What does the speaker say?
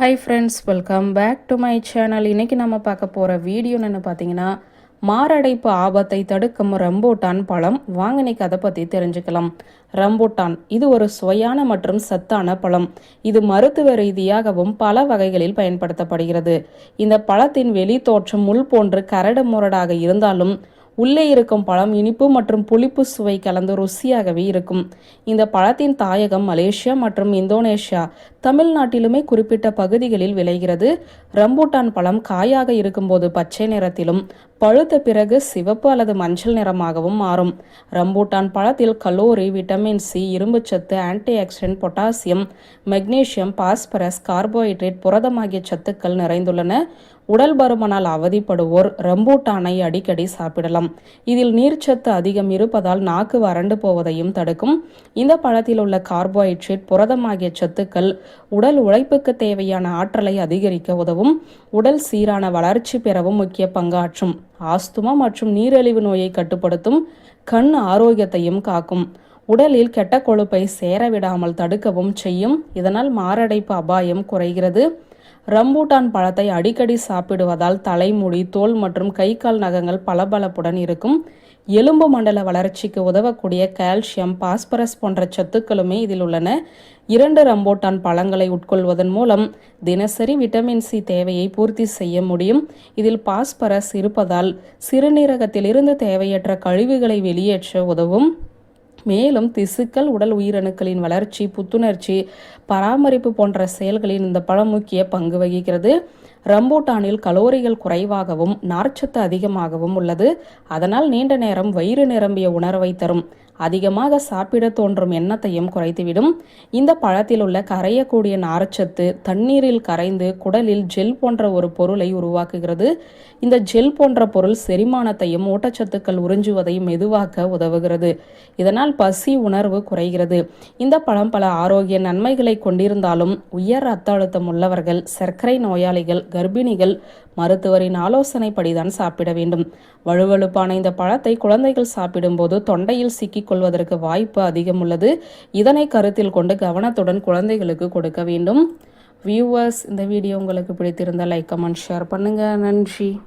Hi friends welcome back to my channel இன்றைக்கி நம்ம பார்க்க போகிற வீடியோ என்ன பார்த்தீங்கன்னா மாரடைப்பு ஆபத்தை தடுக்கும் ரம்போட்டான் பழம். வாங்க இன்னைக்கு அதை பற்றி தெரிஞ்சுக்கலாம். ரம்போட்டான் இது ஒரு சுவையான மற்றும் சத்தான பழம். இது மருத்துவ ரீதியாகவும் பல வகைகளில் பயன்படுத்தப்படுகிறது. இந்த பழத்தின் வெளி தோற்றம் முள் போன்று கரடு முரடாக இருந்தாலும் உள்ளே இருக்கும் பழம் இனிப்பு மற்றும் புளிப்பு சுவை கலந்து ருசியாகவே இருக்கும். இந்த பழத்தின் தாயகம் மலேசியா மற்றும் இந்தோனேஷியா. தமிழ்நாட்டிலுமே குறிப்பிட்ட பகுதிகளில் விளைகிறது. ரம்பூட்டான் பழம் காயாக இருக்கும்போது பச்சை நிறத்திலும் பழுத்த பிறகு சிவப்பு அல்லது மஞ்சள் நிறமாகவும் மாறும். ரம்பூட்டான் பழத்தில் கலோரி விட்டமின் சி இரும்புச்சத்து antioxidant potassium magnesium phosphorus carbohydrate புரதம் ஆகிய சத்துக்கள் நிறைந்துள்ளன. உடல் பருமனால் அவதிப்படுவோர் ரம்பூட்டானை அடிக்கடி சாப்பிடலாம். இதில் நீர்ச்சத்து அதிகம் இருப்பதால் நாக்கு வறண்டு போவதையும் தடுக்கும். இந்த பழத்தில் உள்ள கார்போஹைட்ரேட் புரதம் ஆகிய சத்துக்கள் உடல் உழைப்புக்கு தேவையான ஆற்றலை அதிகரிக்க உதவும். உடல் சீரான வளர்ச்சி பெறவும் முக்கிய பங்காற்றும். ஆஸ்துமா மற்றும் நீரிழிவு நோயை கட்டுப்படுத்தும் கண் ஆரோக்கியத்தையும் காக்கும். உடலில் கெட்ட கொழுப்பை சேர விடாமல் தடுக்கவும் செய்யும். இதனால் மாரடைப்பு அபாயம் குறைகிறது. ரம்பூட்டான் பழத்தை அடிக்கடி சாப்பிடுவதால் தலைமுடி தோல் மற்றும் கை கால் நகங்கள் பளபளப்புடன் இருக்கும். எலும்பு மண்டல வளர்ச்சிக்கு உதவக்கூடிய கால்சியம் பாஸ்பரஸ் போன்ற சத்துக்களுமே இதில் உள்ளன. இரண்டு ரம்போட்டான் பழங்களை உட்கொள்வதன் மூலம் தினசரி விட்டமின் சி தேவையை பூர்த்தி செய்ய முடியும். இதில் பாஸ்பரஸ் இருப்பதால் சிறுநீரகத்திலிருந்து தேவையற்ற கழிவுகளை வெளியேற்ற உதவும். மேலும் திசுக்கள் உடல் உயிரணுக்களின் வளர்ச்சி புத்துணர்ச்சி பராமரிப்பு போன்ற செயல்களில் இந்த பழம் முக்கிய பங்கு வகிக்கிறது. ரம்பூட்டானில் கலோரிகள் குறைவாகவும் நார்ச்சத்து அதிகமாகவும் உள்ளது. அதனால் நீண்ட நேரம் வயிறு நிரம்பிய உணர்வை தரும். அதிகமாக சாப்பிட தோன்றும் எண்ணத்தையும் குறைத்துவிடும். இந்த பழத்தில் உள்ள கரையக்கூடிய நார்ச்சத்து தண்ணீரில் கரைந்து குடலில் ஜெல் போன்ற ஒரு பொருளை உருவாக்குகிறது. இந்த ஜெல் போன்ற பொருள் செரிமானத்தையும் ஊட்டச்சத்துக்கள் உறிஞ்சுவதையும் மெதுவாக்க உதவுகிறது. இதனால் பசி உணர்வு குறைகிறது. இந்த பழம் பல ஆரோக்கிய நன்மைகளை கொண்டிருந்தாலும் உயர் ரத்த அழுத்தம் உள்ளவர்கள் சர்க்கரை நோயாளிகள் கர்ப்பிணிகள் மருத்துவரின் ஆலோசனைப்படிதான் சாப்பிட வேண்டும். வழுவழுப்பான இந்த பழத்தை குழந்தைகள் சாப்பிடும்போது தொண்டையில் சிக்கிக் கொள்வதற்கு வாய்ப்பு அதிகம் உள்ளது. இதனை கருத்தில் கொண்டு கவனத்துடன் குழந்தைகளுக்கு கொடுக்க வேண்டும். வியூவர்ஸ் இந்த வீடியோ உங்களுக்கு பிடித்திருந்தால் லைக் கமெண்ட் ஷேர் பண்ணுங்க. நன்றி.